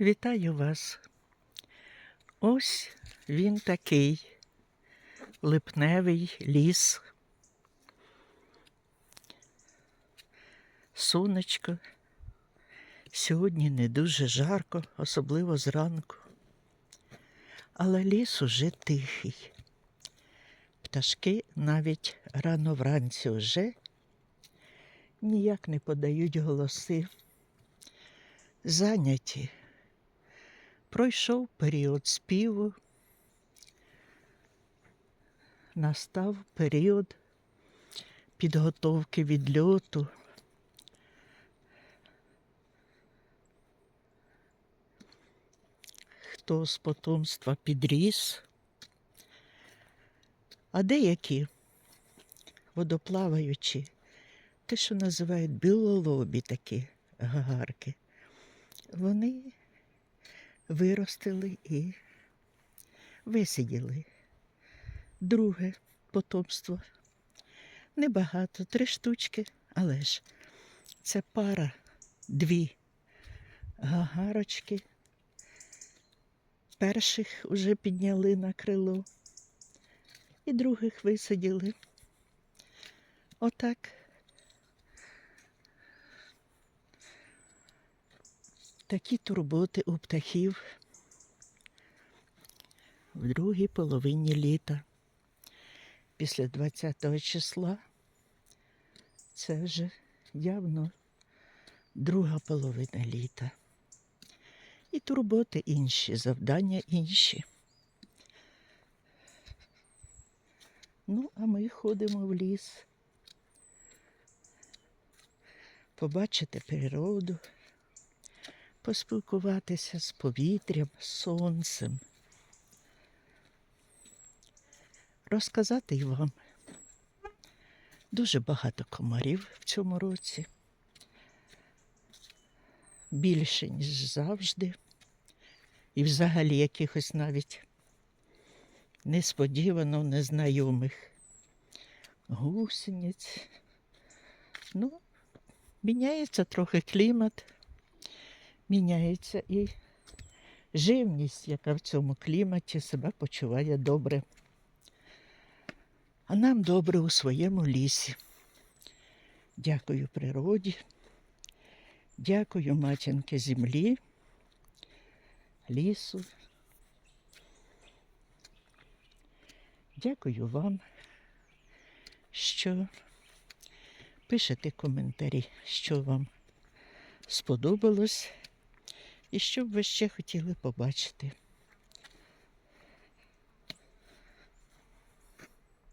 Вітаю вас. Ось він такий липневий ліс. Сонечко. Сьогодні не дуже жарко, особливо зранку. Але ліс уже тихий. Пташки навіть рано вранці вже ніяк не подають голоси. Зайняті. Пройшов період співу, настав період підготовки відльоту. Хто з потомства підріс, а деякі водоплаваючі, те, що називають білолобі такі гагарки, вони виростили і висиділи. Друге потомство. Небагато, три штучки, але ж це пара, дві гагарочки. Перших вже підняли на крило і других висадили. Отак. Такі турботи у птахів в другій половині літа. Після 20 числа це вже явно друга половина літа. І турботи інші, завдання інші. Ну, а ми ходимо в ліс. Побачити природу, поспілкуватися з повітрям, сонцем. Розказати й вам. Дуже багато комарів в цьому році. Більше, ніж завжди. І взагалі якихось навіть несподівано незнайомих гусениць. Ну, міняється трохи клімат, міняється і живність, яка в цьому кліматі себе почуває добре. А нам добре у своєму лісі. Дякую природі, дякую матінки землі, лісу. Дякую вам, що пишете коментарі, що вам сподобалось і що б ви ще хотіли побачити.